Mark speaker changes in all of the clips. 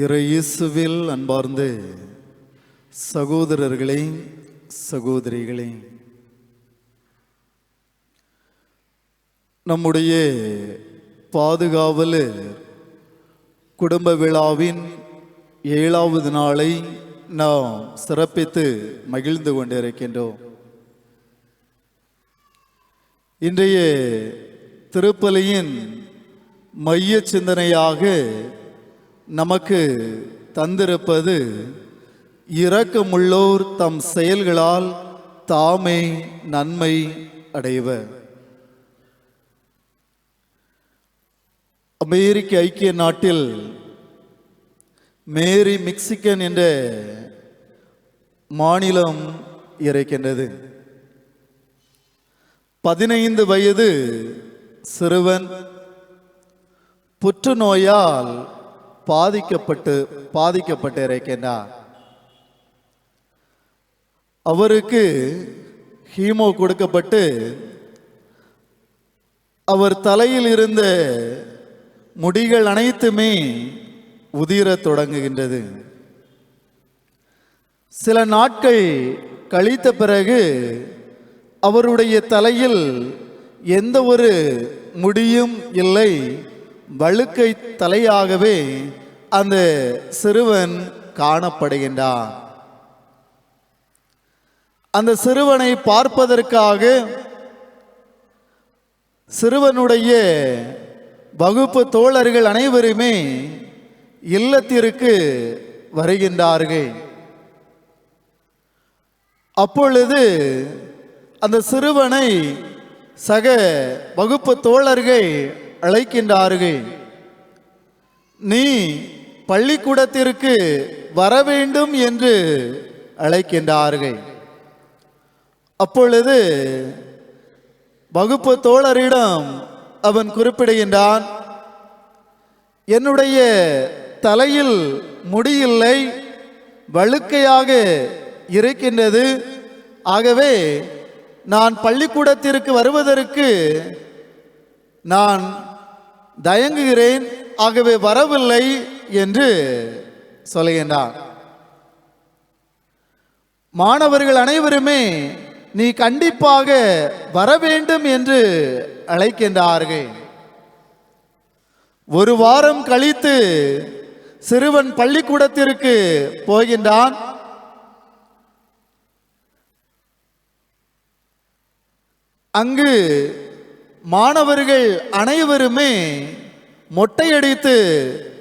Speaker 1: இறை இயேசுவில் அன்பார்ந்த சகோதரர்களே சகோதரிகளே நம்முடைய பாதுகாவலர் குடும்ப விழாவின் ஏழாவது நாளை நாம் சிறப்பித்து மகிழ்ந்து கொண்டிருக்கின்றோம். இன்றைய திருப்பலியின் மைய சிந்தனையாக நமக்கு தந்திருப்பது இரக்கமுள்ளோர் தம் செயல்களால் தாமே நன்மை அடைவர். அமெரிக்க ஐக்கிய நாட்டில் மேரி மெக்சிகன் என்ற மாநிலம் இருக்கின்றது பதினைந்து வயது சிறுவன் புற்றுநோயால் பாதிக்கப்பட்டு பாதிக்கப்பட்டு இருக்கின்றார் அவருக்கு ஹீமோ கொடுக்கப்பட்டு அவர் தலையில் இருந்த முடிகள் அனைத்துமே உதிரத் தொடங்குகின்றது. சில நாட்கள் கழித்த பிறகு அவருடைய தலையில் எந்த ஒரு முடியும் இல்லை வழுக்கை தலையாகவே அந்த சிறுவன் காணப்படுகின்றான். அந்த சிறுவனை பார்ப்பதற்காக சிறுவனுடைய வகுப்பு தோழர்கள் அனைவருமே இல்லத்திற்கு வருகின்றார்கள். அப்பொழுது அந்த சிறுவனை சக வகுப்பு தோழர்கள் அழைக்கின்றார்கள். நீ பள்ளிக்கூடத்திற்கு வர வேண்டும் என்று அழைக்கின்றார்கள். அப்பொழுது வகுப்பு தோழரிடம் அவன் குறிப்பிடுகின்றான் என்னுடைய தலையில் முடியில்லை வழுக்கையாக இருக்கின்றது. ஆகவே நான் பள்ளிக்கூடத்திற்கு வருவதற்கு நான் தயங்குகிறேன். ஆகவே வரவில்லை என்று சொல்லுகின்றான் மாணவர்கள் அனைவருமே நீ கண்டிப்பாக வர வேண்டும் என்று அழைக்கின்றார்கள். ஒரு வாரம் கழித்து சிறுவன் பள்ளிக்கூடத்திற்கு போகின்றான். அங்கு மாணவர்கள் அனைவருமே மொட்டையடித்து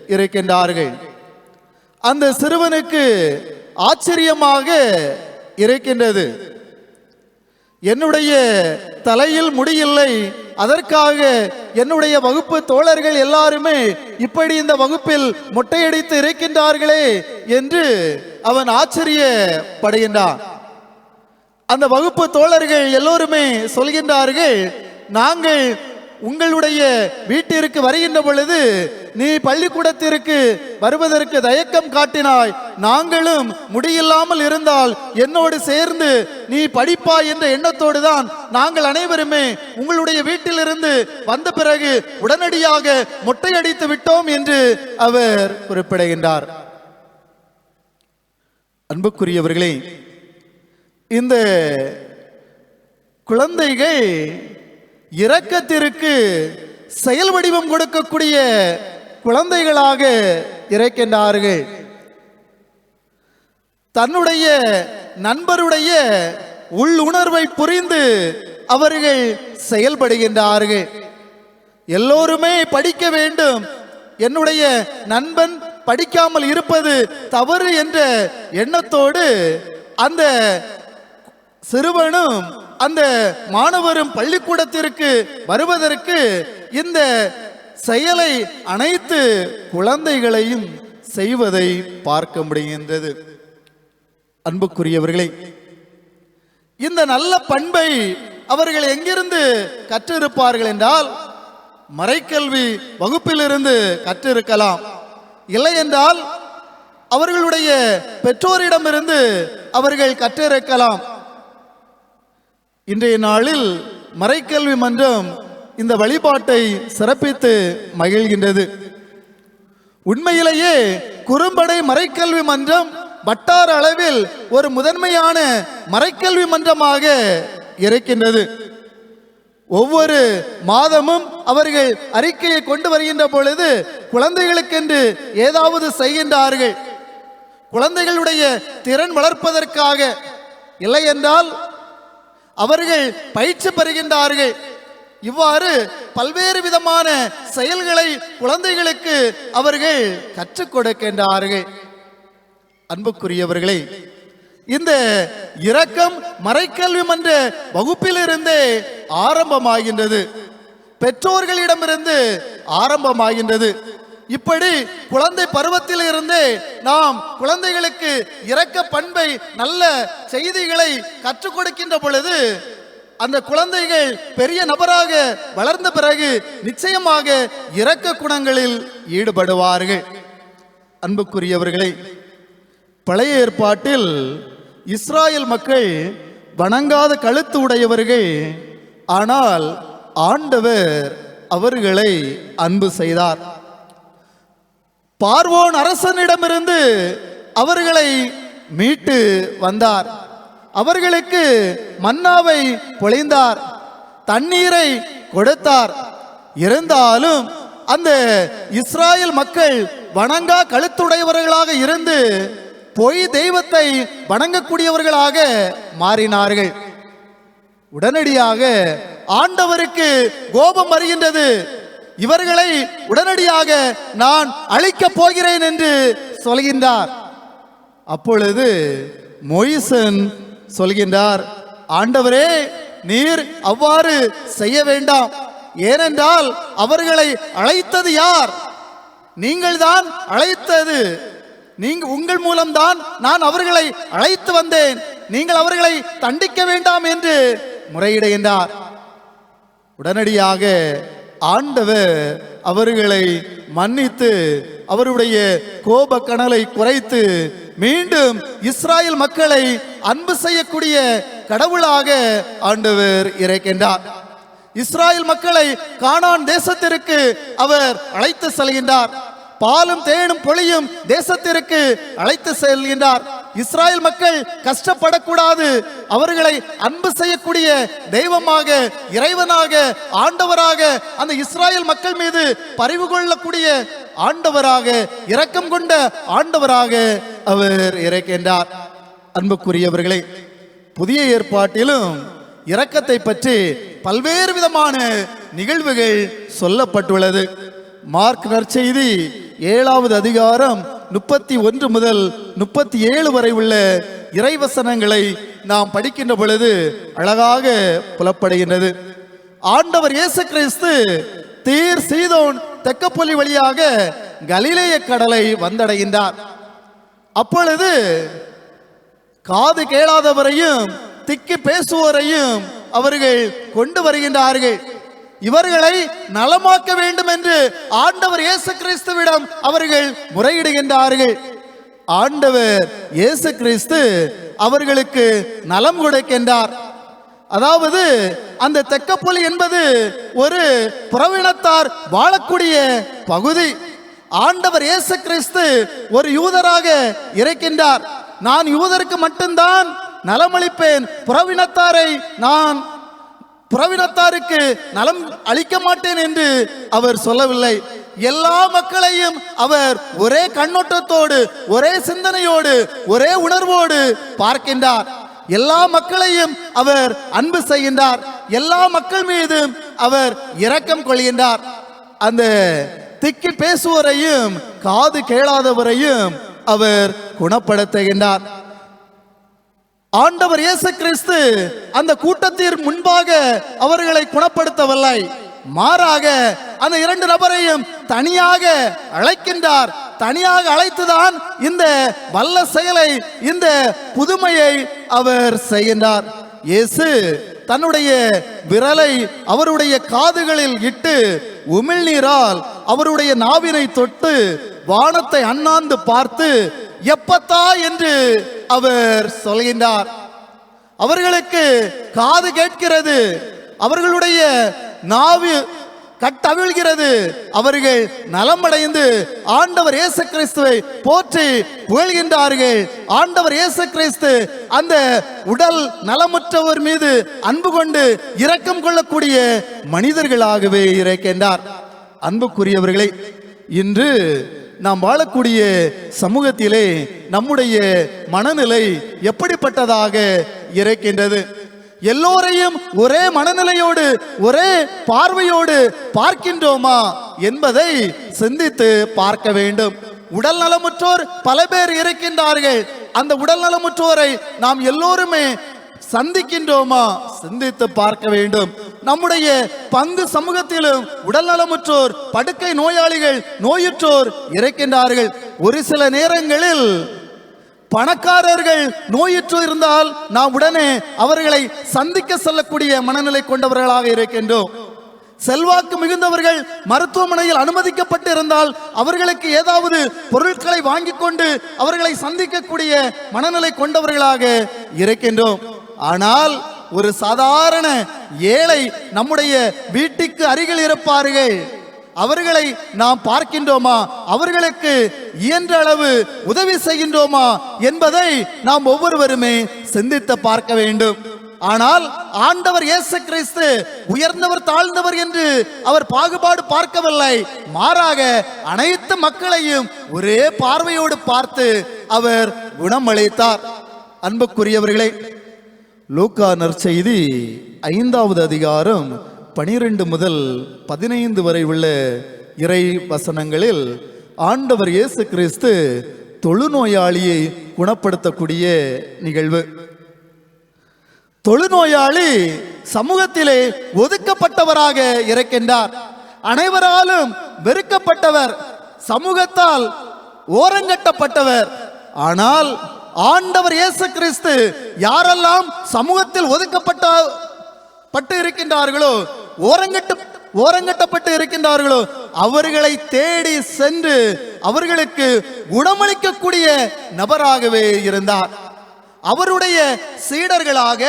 Speaker 1: இருக்கின்றார்கள். அந்த சிறுவனுக்கு ஆச்சரியமாக இருக்கின்றது. என்னுடைய தலையில் முடியில்லை அதற்காக என்னுடைய வகுப்பு தோழர்கள் எல்லாருமே இப்படி இந்த வகுப்பில் முட்டையடித்து இருக்கின்றார்களே என்று அவன் ஆச்சரியப்படுகின்றான். அந்த வகுப்பு தோழர்கள் எல்லோருமே சொல்கின்றார்கள் நாங்கள் உங்களுடைய வீட்டிற்கு வருகின்ற பொழுது நீ பள்ளிக்கூடத்திற்கு வருவதற்கு தயக்கம் காட்டினாய். நாங்களும் முடியில்லாமல் இருந்தால் என்னோடு சேர்ந்து நீ படிப்பாய் என்ற எண்ணத்தோடு தான் நாங்கள் அனைவருமே உங்களுடைய வீட்டிலிருந்து வந்த பிறகு உடனடியாக மொட்டையடித்து விட்டோம் என்று அவர் குறிப்பிடுகின்றார். அன்புக்குரியவர்களே இந்த குழந்தைகள் இரக்கத்திற்கு செயல் வடிவம் கொடுக்கக்கூடிய குழந்தைகளாக இறைக்கின்றார்கள். தன்னுடைய நண்பருடைய உள்ளுணர்வை புரிந்து அவர்கள் செயல்படுகின்றார்கள். எல்லோருமே படிக்க வேண்டும். என்னுடைய நண்பன் படிக்காமல் இருப்பது தவறு என்ற எண்ணத்தோடு அந்த சிறுவனும் அந்த மாணவரும் பள்ளிக்கூடத்திற்கு வருவதற்கு இந்த செயலை அனைத்து குழந்தைகளையும் செய்வதை பார்க்க முடிகின்றது. அன்புக்குரியவர்களே இந்த நல்ல பண்பை அவர்கள் எங்கிருந்து கற்றிருப்பார்கள் என்றால் மறைக்கல்வி வகுப்பிலிருந்து கற்றிருக்கலாம். இல்லை என்றால் அவர்களுடைய பெற்றோரிடமிருந்து அவர்கள் கற்றிருக்கலாம். இன்றைய நாளில் மறைக்கல்வி மன்றம் இந்த வழிபாட்டை சிறப்பித்து மகிழ்கின்றது. உண்மையிலேயே குறும்படை மறைக்கல்வி மன்றம் வட்டார அளவில் ஒரு முதன்மையான மறைக்கல்வி மன்றமாக இருக்கின்றது. ஒவ்வொரு மாதமும் அவர்கள் அறிக்கையை கொண்டு வருகின்ற பொழுது குழந்தைகளுக்கென்று ஏதாவது செய்கின்றார்கள். குழந்தைகளுடைய திறன் வளர்ப்பதற்காக இல்லை என்றால் அவர்கள் பயிற்சி பெறுகின்றார்கள். இவ்வாறு பல்வேறு விதமான செயல்களை குழந்தைகளுக்கு அவர்கள் கற்றுக் கொடுக்கின்றார்கள். அன்புக்குரியவர்களே இந்த இரக்கம் மறைக்கல்வி மன்ற வகுப்பிலிருந்தே ஆரம்பமாகின்றது. பெற்றோர்களிடமிருந்து ஆரம்பமாகின்றது. இப்படி குழந்தை பருவத்தில் இருந்தே நாம் குழந்தைகளுக்கு இரக்க பண்பை நல்ல செய்திகளை கற்றுக் கொடுக்கின்ற பொழுது அந்த குழந்தைகள் பெரிய நபராக வளர்ந்த பிறகு நிச்சயமாக இரக்க குணங்களில் ஈடுபடுவார்கள். அன்புக்குரியவர்களே பழைய ஏற்பாட்டில் இஸ்ராயல் மக்கள் வணங்காத கழுத்து உடையவர்கள் ஆனால் ஆண்டவர் அவர்களை அன்பு செய்தார். பார்வோன் அரசனிடமிருந்து அவர்களை மீட்டு வந்தார். அவர்களுக்கு மன்னாவை பொழிந்தார் தண்ணீரை கொடுத்தார். இருந்தாலும் அந்த இஸ்ராயல் மக்கள் வணங்கா கழுத்துடையவர்களாக இருந்து பொய் தெய்வத்தை வணங்கக்கூடியவர்களாக மாறினார்கள். உடனடியாக ஆண்டவருக்கு கோபம் வருகின்றது. இவர்களை உடனடியாக நான் அழிக்கப் போகிறேன் என்று சொல்கின்றார். அப்பொழுது மொய்சன் சொல்கின்றார் ஆண்டவரே நீர் அவ்வாறு செய்ய வேண்டாம். ஏனென்றால் அவர்களை அழைத்தது யார்? நீங்கள் தான் அழைத்தது. நீங்க உங்கள் மூலம்தான் நான் அவர்களை அழைத்து வந்தேன். நீங்கள் அவர்களை தண்டிக்க வேண்டாம் என்று முறையிடுகின்றார். உடனடியாக ஆண்டவர் அவர்களை மன்னித்து அவருடைய கோப கனலை குறைத்து மீண்டும் இஸ்ராயல் மக்களை அன்பு செய்யக்கூடிய கடவுளாக ஆண்டவர் இறைக்கின்றார். இஸ்ராயல் மக்களை கானான் தேசத்திற்கு அவர் அழைத்து செல்கின்றார். பாலும் தேனும் பொழியும் தேசத்திற்கு அழைத்து செல்கின்றார். இஸ்ராயல் மக்கள் கஷ்டப்படக்கூடாது. அவர்களை அன்பு செய்யக்கூடிய தெய்வமாக இறைவனாக ஆண்டவராக அந்த இஸ்ராயல் மக்கள் மீது பரிவு கொள்ளக்கூடிய ஆண்டவராக இரக்கம் கொண்ட ஆண்டவராக அவர் இறைக்கின்றார் அன்புக்குரியவர்களே புதிய ஏற்பாட்டிலும் இரக்கத்தை பற்றி பல்வேறு விதமான நிகழ்வுகள் சொல்லப்பட்டுள்ளது. மார்க் நற்செய்தி ஏழாவது அதிகாரம் முப்பத்தி ஒன்று முதல் முப்பத்தி ஏழு வரை உள்ள இறைவசனங்களை நாம் படிக்கின்ற பொழுது அழகாக புலப்படுகின்றது. ஆண்டவர் இயேசு கிறிஸ்து தீர் சீதோன் தெக்கப்பொலி வழியாக கலிலேய கடலை வந்தடைகின்றார். அப்பொழுது காது கேளாதவரையும் திக்கி பேசுவோரையும் அவர்கள் கொண்டு வருகின்றார்கள். இவர்களை நலமாக்க வேண்டும் என்று ஆண்டவர் இயேசு கிறிஸ்துவிடம் அவர்கள் முறையிடுகின்றார்கள். ஆண்டவர் இயேசு கிறிஸ்து அவர்களுக்கு நலம் கொடுக்கின்றார். அதாவது அந்த தெக்கப்பொலி என்பது ஒரு புறவினத்தார் வாழக்கூடிய பகுதி. ஆண்டவர் இயேசு கிறிஸ்து ஒரு யூதராக இருக்கின்றார். நான் யூதருக்கு மட்டும்தான் நலமளிப்பேன். புறவினத்தாரை நான் புறவினத்தாருக்கு நலம் அளிக்க மாட்டேன் என்று அவர் சொல்லவில்லை. எல்லா மக்களையும் அவர் ஒரே கண்ணோட்டத்தோடு ஒரே சிந்தனையோடு ஒரே உணர்வோடு பார்க்கின்றார். எல்லா மக்களையும் அவர் அன்பு செய்கின்றார். எல்லா மக்கள் மீதும் அவர் இரக்கம் கொள்கின்றார். அந்த திக்கி பேசுவோரையும் காது கேளாதவரையும் அவர் குணப்படுத்துகின்றார். ஆண்டவர் இயேசு கிறிஸ்து அந்த கூட்டத்திற்கு முன்பாக அவர்களை குணப்படுத்தவில்லை. மாறாக அந்த இரண்டு நபரையும் தனியாக அழைக்கின்றார். தனியாக அழைத்துதான் இந்த வல்ல செயலை இந்த புதுமையை அவர் செய்கின்றார். இயேசு தன்னுடைய விரலை அவருடைய காதுகளில் இட்டு உமிழ்நீரால் அவருடைய நாவினை தொட்டு வானத்தை அண்ணாந்து பார்த்து எப்பத்தா? என்று அவர் சொல்கின்றார். அவர்களுக்கு காது கேட்கிறது. அவர்களுடைய நாவு கட்டவிழ்கிறது. அவர்கள் நலமடைந்து ஆண்டவர் இயேசு கிறிஸ்துவை போற்றி புகழ்கின்றார்கள். ஆண்டவர் இயேசு கிறிஸ்து அந்த உடல் நலமுற்றவர் மீது அன்பு கொண்டு இரக்கம் கொள்ளக்கூடிய மனிதர்களாகவே இருக்கின்றார். அன்புக்குரியவர்களை இன்று நாம் வாழக்கூடிய சமூகத்திலே நம்முடைய மனநிலை எப்படிப்பட்டதாக இருக்கின்றது? எல்லோரையும் ஒரே மனநிலையோடு ஒரே பார்வையோடு பார்க்கின்றோமா என்பதை சிந்தித்து பார்க்க வேண்டும். உடல் நலமுற்றோர் பல பேர் இருக்கின்றார்கள். அந்த உடல் நலமுற்றோரை நாம் எல்லோருமே சந்திக்கின்றோமா? சிந்தித்து பார்க்க வேண்டும். நம்முடைய பங்கு சமூகத்திலும் உடல்நலமுற்றோர் படுக்கை நோயாளிகள் நோயுற்றோர் இறக்கின்றார்கள். ஒரு சில நேரங்களில் பணக்காரர்கள் நோயுற்று இருந்தால் நாம் உடனே அவர்களை சந்திக்க செல்லக்கூடிய மனநிலை கொண்டவர்களாக இருக்கின்றோம். செல்வாக்கு மிகுந்தவர்கள் மருத்துவமனையில் அனுமதிக்கப்பட்டு இருந்தால் அவர்களுக்கு ஏதாவது பொருட்களை வாங்கிக் கொண்டு அவர்களை சந்திக்கக்கூடிய மனநிலை கொண்டவர்களாக இருக்கின்றோம். ஆனால் ஒரு சாதாரண ஏழை நம்முடைய வீட்டுக்கு அருகில் இருப்பார்கள் அவர்களை நாம் பார்க்கின்றோமா? அவர்களுக்கு இயன்ற அளவு உதவி செய்கின்றோமா? என்பதை நாம் ஒவ்வொருவருமே சிந்தித்து பார்க்க வேண்டும். ஆனால் ஆண்டவர் இயேசு கிறிஸ்து உயர்ந்தவர் தாழ்ந்தவர் என்று அவர் பாகுபாடு பார்க்கவில்லை. மாறாக அனைத்து மக்களையும் ஒரே பார்வையோடு பார்த்து அவர் குணமளித்தார். அன்புக்குரியவர்களே லூக்கா நற்செய்தி ஐந்தாவது அதிகாரம் பனிரெண்டு முதல் பதினைந்து வரை உள்ள இறை வசனங்களில் ஆண்டவர் இயேசு கிறிஸ்து தொழுநோயாளியை குணப்படுத்தக்கூடிய நிகழ்வு. தொழுநோயாளி சமூகத்திலே ஒதுக்கப்பட்டவராக இருக்கின்றார். அனைவராலும் வெறுக்கப்பட்டவர் சமூகத்தால் ஓரங்கட்டப்பட்டவர். ஆனால் ஆண்டவர் இயேசு கிறிஸ்து யாரெல்லாம் சமூகத்தில் ஒதுக்கப்பட்ட பட்டு இருக்கின்றார்களோ ஓரங்கட்டு ஓரங்கட்டப்பட்டு இருக்கின்றார்களோ அவர்களை தேடி சென்று அவர்களுக்கு குணமளிக்கக்கூடிய நபராகவே இருந்தார். அவருடைய சீடர்களாக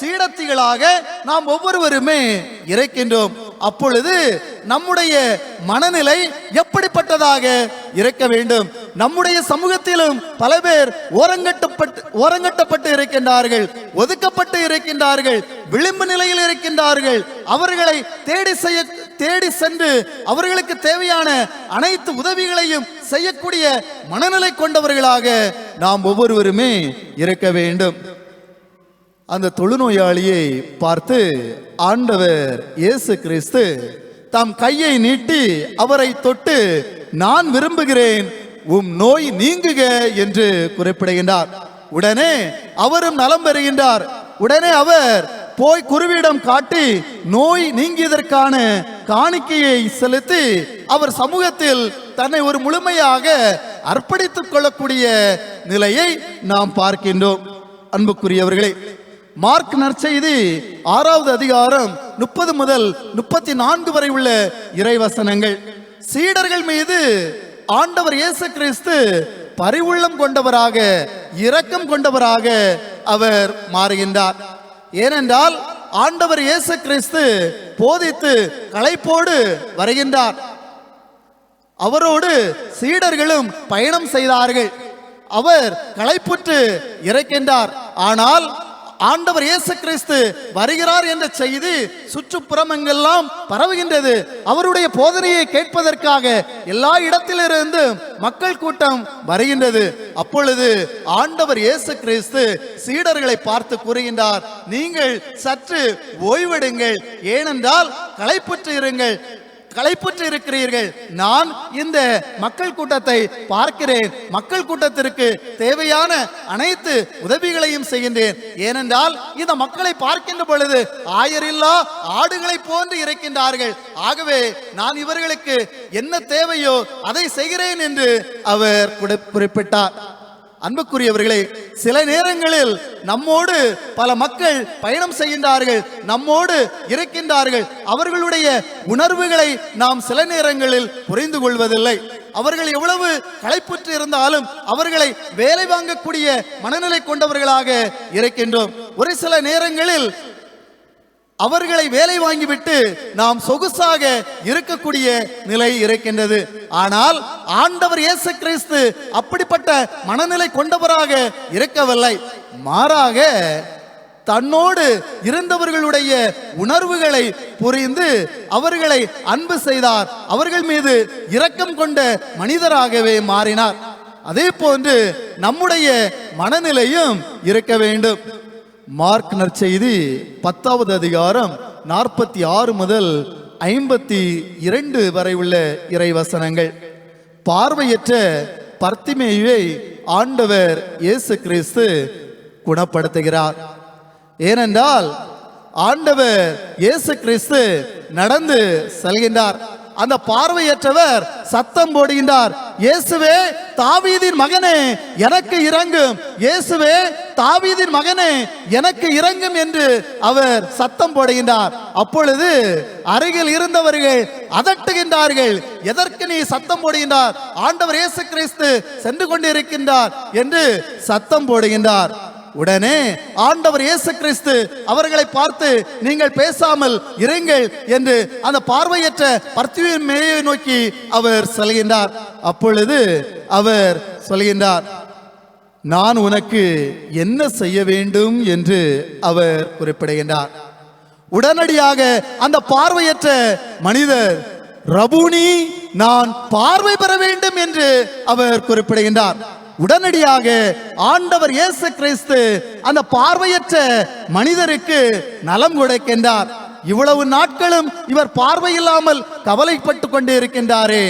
Speaker 1: சீடத்திகளாக நாம் ஒவ்வொருவருமே இருக்கின்றோம். அப்பொழுது நம்முடைய மனநிலை எப்படிப்பட்டதாக இருக்க வேண்டும்? நம்முடைய சமூகத்திலும் பல பேர் ஓரங்கட்டப்பட்டு ஓரங்கட்டப்பட்டு இருக்கின்றார்கள் ஒதுக்கப்பட்டு இருக்கின்றார்கள் விளிம்பு நிலையில் இருக்கின்றார்கள். அவர்களை தேடி செய்ய தேடி சென்று அவர்களுக்கு தேவையான அனைத்து உதவிகளையும் செய்யக்கூடிய மனநிலை கொண்டவர்களாக நாம் ஒவ்வொருவருமே இருக்க வேண்டும். அந்த தொழுநோயாளியை பார்த்து ஆண்டவர் இயேசு கிறிஸ்து தம் கையை நீட்டி அவரை தொட்டு நான் விரும்புகிறேன் உம் நோய் நீங்குக என்று குறிப்பிடுகின்றார். உடனே அவரும் நலம் பெறுகின்றார். உடனே அவர் போய் குருவிடம் காட்டி நோய் நீங்கியதற்கான காணிக்கையை செலுத்தி அவர் சமூகத்தில் தன்னை ஒரு முழுமையாக அர்ப்பணித்துக் கொள்ளக்கூடிய நிலையை நாம் பார்க்கின்றோம். அன்புக்குரியவர்களே மார்க் நற்செய்தி ஆறாவது அதிகாரம் முப்பது முதல் முப்பத்தி நான்கு வரை உள்ள இறைவசனங்கள். சீடர்கள் மீது ஆண்டவர் இயேசு கிறிஸ்து பரிவுள்ளம் கொண்டவராக இரக்கம் கொண்டவராக அவர் மாறுகின்றார். ஏனென்றால் ஆண்டவர் இயேசு கிறிஸ்து போதித்து களைப்போடு வருகின்றார். அவரோடு சீடர்களும் பயணம் செய்தார்கள். அவர் களைப்புற்று இறக்கின்றார். ஆனால் ஆண்டவர் இயேசு கிறிஸ்து வருகிறார் என்ற செய்தி சுற்றுப்புறமெங்கெல்லாம் பரவுகின்றது. அவருடைய போதனையை கேட்பதற்காக எல்லா இடத்திலிருந்து மக்கள் கூட்டம் வருகின்றது. அப்பொழுது ஆண்டவர் இயேசு கிறிஸ்து சீடர்களை பார்த்து கூறுகின்றார் நீங்கள் சற்று ஓய்வெடுங்கள் ஏனென்றால் களைப்புற்று இருங்கள் களைப்புற்று இருக்கிறீர்கள். நான் இந்த மக்கள் கூட்டத்தை பார்க்கிறேன். மக்கள் கூட்டத்திற்கு தேவையான அனைத்து உதவிகளையும் செய்கின்றேன். ஏனென்றால் இந்த மக்களை பார்க்கின்ற பொழுது ஆயரில்லா ஆடுகளை போன்று இருக்கின்றார்கள். ஆகவே நான் இவர்களுக்கு என்ன தேவையோ அதை செய்கிறேன் என்று அவர் குறிப்பிட்டார். அன்புக்குரியவர்களே சில நேரங்களில் நம்மோடு பல மக்கள் பயணம் செய்கின்றார்கள் நம்மோடு இருக்கின்றார்கள். அவர்களுடைய உணர்வுகளை நாம் சில நேரங்களில் புரிந்து கொள்வதில்லை. அவர்கள் எவ்வளவு களைப்புற்று இருந்தாலும் அவர்களை வேலை வாங்கக்கூடிய மனநிலை கொண்டவர்களாக இருக்கின்றோம். ஒரு சில நேரங்களில் அவர்களை வேலை வாங்கிவிட்டு நாம் சொகுசாக இருக்கக்கூடிய நிலை இருக்கின்றது. ஆனால் ஆண்டவர் இயேசு கிறிஸ்து அப்படிப்பட்ட மனநிலை கொண்டவராக இருக்கவில்லை. மாறாக தன்னோடு இருந்தவர்களுடைய உணர்வுகளை புரிந்து அவர்களை அன்பு செய்தார். அவர்கள் மீது இரக்கம் கொண்ட மனிதராகவே மாறினார். அதே போன்று நம்முடைய மனநிலையும் இருக்க வேண்டும். மார்க் நற்செய்தி பத்தாவது அதிகாரம் நாற்பத்தி ஆறு முதல் ஐம்பத்தி இரண்டு வரை உள்ள இறைவசனங்கள். பார்வையற்ற பர்த்திமேயுவை ஆண்டவர் இயேசு கிறிஸ்து குணப்படுத்துகிறார். ஏனென்றால் ஆண்டவர் இயேசு கிறிஸ்து நடந்து செல்கின்றார். அந்த பார்வையற்றவர் சத்தம் போடுகின்றார் இயேசுவே தாவீதின் மகனே எனக்கு இறங்கும். இயேசுவே தாவீதின் மகனே எனக்கு இறங்கும் என்று அவர் சத்தம் போடுகின்றார். அப்பொழுது அருகில் இருந்தவர்கள் அதட்டுகின்றார்கள். எதற்கு நீ சத்தம் போடுகின்றார் ஆண்டவர் இயேசு கிறிஸ்து சென்று கொண்டிருக்கின்றார் என்று சத்தம் போடுகின்றார். உடனே ஆண்டவர் இயேசு கிறிஸ்து அவர்களை பார்த்து நீங்கள் பேசாமல் இருங்கள் என்று அந்த பார்வையற்ற பர்த்திவின் மேயை நோக்கி அவர் சொல்கின்றார். அப்பொழுது அவர் சொல்கின்றார் நான் உனக்கு என்ன செய்ய வேண்டும்? என்று அவர் குறிப்பிடுகின்றார். உடனடியாக அந்த பார்வையற்ற மனிதர் ரபுனி நான் பார்வை பெற வேண்டும் என்று அவர் குறிப்பிடுகின்றார். உடனடியாக ஆண்டவர் இயேசு கிறிஸ்து அந்த பார்வையற்ற மனிதருக்கு நலம் கொடுக்கின்றார். இவ்வளவு நாட்களும் இவர் பார்வையில்லாமல் கவலைப்பட்டு கொண்டு இருக்கின்றாரே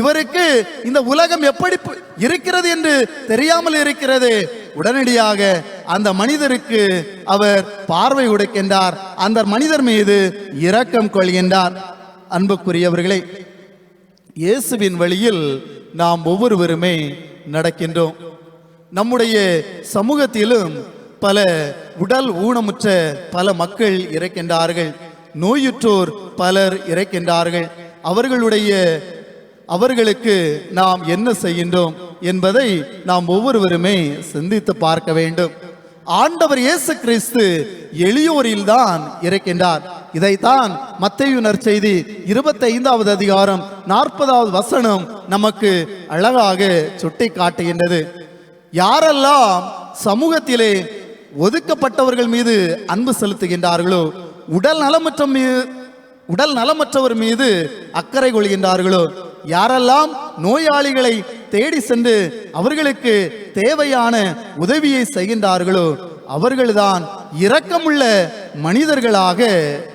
Speaker 1: இவருக்கு இந்த உலகம் எப்படி இருக்கிறது என்று தெரியாமல் இருக்கிறது. உடனடியாக அந்த மனிதருக்கு அவர் பார்வை உடைக்கின்றார் அந்த மனிதர் மீது இரக்கம் கொள்கின்றார். அன்புக்குரியவர்களே இயேசுவின் வழியில் நாம் ஒவ்வொருவருமே நடக்கின்றோம். நம்முடைய சமூகத்திலும் பல உடல் ஊனமுற்ற பல மக்கள் இறக்கின்றார்கள். நோயுற்றோர் பலர் இறக்கின்றார்கள். அவர்களுடைய அவர்களுக்கு நாம் என்ன செய்கின்றோம் என்பதை நாம் ஒவ்வொருவருமே சிந்தித்து பார்க்க வேண்டும். ஆண்டவர் இயேசு கிறிஸ்து எளியோரில் தான் இருக்கின்றார். இதைத்தான் மத்தையுனர் நற்செய்தி இருபத்தி ஐந்தாவது அதிகாரம் நாற்பதாவது வசனம் நமக்கு அழகாக சுட்டி காட்டுகின்றது யாரெல்லாம் சமூகத்திலே ஒதுக்கப்பட்டவர்கள் மீது அன்பு செலுத்துகின்றார்களோ உடல் நலமற்ற மீது உடல் நலமற்றவர் மீது அக்கறை கொள்கின்றார்களோ யாரெல்லாம் நோயாளிகளை தேடி சென்று அவர்களுக்கு தேவையான உதவியை செய்கின்றார்களோ அவர்கள்தான் இரக்கமுள்ள மனிதர்களாக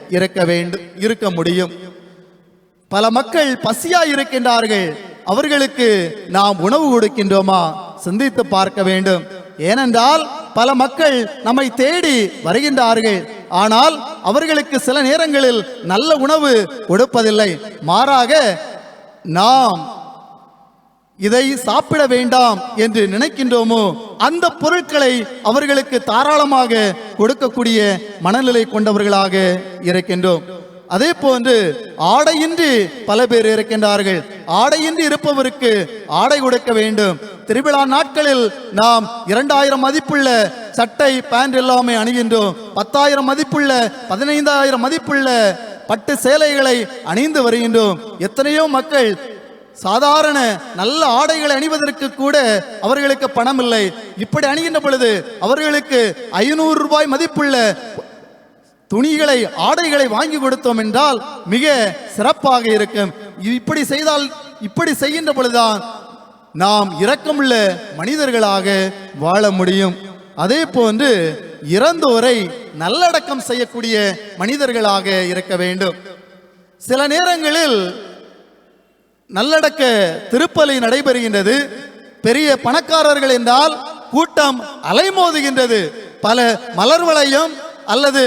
Speaker 1: இருக்க வேண்டும் இருக்க முடியும். பல மக்கள் பசியா இருக்கின்றார்கள். அவர்களுக்கு நாம் உணவு கொடுக்கின்றோமா? சிந்தித்து பார்க்க வேண்டும். ஏனென்றால் பல மக்கள் நம்மை தேடி வருகின்றார்கள். ஆனால் அவர்களுக்கு சில நேரங்களில் நல்ல உணவு கொடுப்பதில்லை. மாறாக நாம் இதை சாப்பிட வேண்டாம் என்று நினைக்கின்றோமோ? அந்த பொருட்களை அவர்களுக்கு தாராளமாக கொடுக்கக்கூடிய மனநிலை கொண்டவர்களாக இருக்கின்றோம். அதே போன்று ஆடையின்றி பல பேர் இருக்கின்றார்கள். ஆடையின்றி இருப்பவருக்கு ஆடை கொடுக்க வேண்டும். திருவிழா நாட்களில் நாம் இரண்டாயிரம் மதிப்புள்ள சட்டை பேண்ட் எல்லாமே அணிகின்றோம். பத்தாயிரம் மதிப்புள்ள பதினைந்தாயிரம் மதிப்புள்ள பட்டு சேலைகளை அணிந்து வருகின்றோம். எத்தனையோ மக்கள் சாதாரண நல்ல ஆடைகளை அணிவதற்கு கூட அவர்களுக்கு பணம் இல்லை இப்படி அணிகின்ற பொழுது அவர்களுக்கு ஐநூறு ரூபாய் மதிப்புள்ள துணிகளை ஆடைகளை வாங்கி கொடுத்தோம் என்றால் மிக சிறப்பாக இருக்கும். இப்படி செய்தால் இப்படி செய்கின்ற பொழுதுதான் நாம் இரக்கமுள்ள மனிதர்களாக வாழ முடியும். அதே போன்று இறந்தோரை நல்லடக்கம் செய்யக்கூடிய மனிதர்களாக இருக்க வேண்டும். சில நேரங்களில் நல்லடக்க திருப்பலி நடைபெறுகின்றது. பெரிய பணக்காரர்கள் என்றால் கூட்டம் அலைமோதுகின்றது. பல மலர்வளையும் அல்லது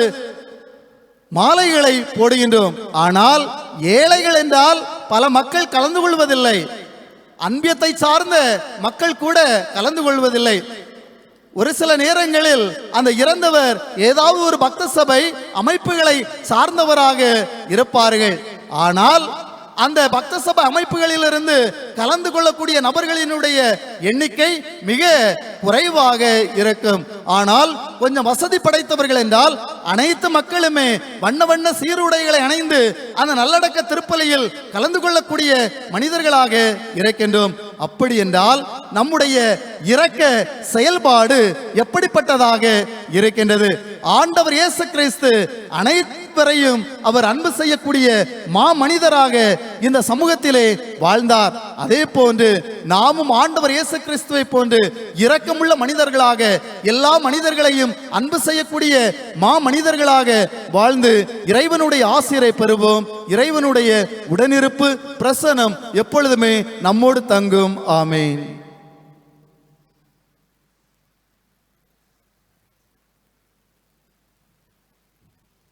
Speaker 1: மாலைகளை போடுகின்றோம். ஆனால் ஏழைகள் என்றால் பல மக்கள் கலந்து கொள்வதில்லை. அன்பியத்தை சார்ந்த மக்கள் கூட கலந்து கொள்வதில்லை. ஒரு சில நேரங்களில் அந்த இறந்தவர் ஏதாவது ஒரு பக்த சபை அமைப்புகளை சார்ந்தவராக இருப்பார்கள். ஆனால் அந்த பக்த சபை அமைப்புகளிலிருந்து கலந்து கொள்ளக்கூடிய நபர்களினுடைய எண்ணிக்கை மிக குறைவாக இருக்கும். ஆனால் கொஞ்சம் வசதி படைத்தவர்கள் என்றால் அனைத்து மக்களுமே வண்ண வண்ண சீருடைகளை அணைந்து அந்த நல்லடக்க திருப்பலியில் கலந்து கொள்ளக்கூடிய மனிதர்களாக இருக்கின்றோம். அப்படி என்றால் நம்முடைய இறக்க செயல்பாடு எப்படிப்பட்டதாக இருக்கின்றது? ஆண்டவர் இயேசு கிறிஸ்து அனைவரையும் அவர் அன்பு செய்யக்கூடிய மா மனிதராக இந்த சமூகத்திலே வாழ்ந்தார். அதே போன்று நாமும் ஆண்டவர் இயேசு கிறிஸ்துவை போன்று இரக்கமுள்ள மனிதர்களாக எல்லா மனிதர்களையும் அன்பு செய்யக்கூடிய மா மனிதர்களாக வாழ்ந்து இறைவனுடைய ஆசிரியரை பெறுவோம். இறைவனுடைய உடனிருப்பு பிரசனம் எப்பொழுதுமே நம்மோடு தங்கும். Amen.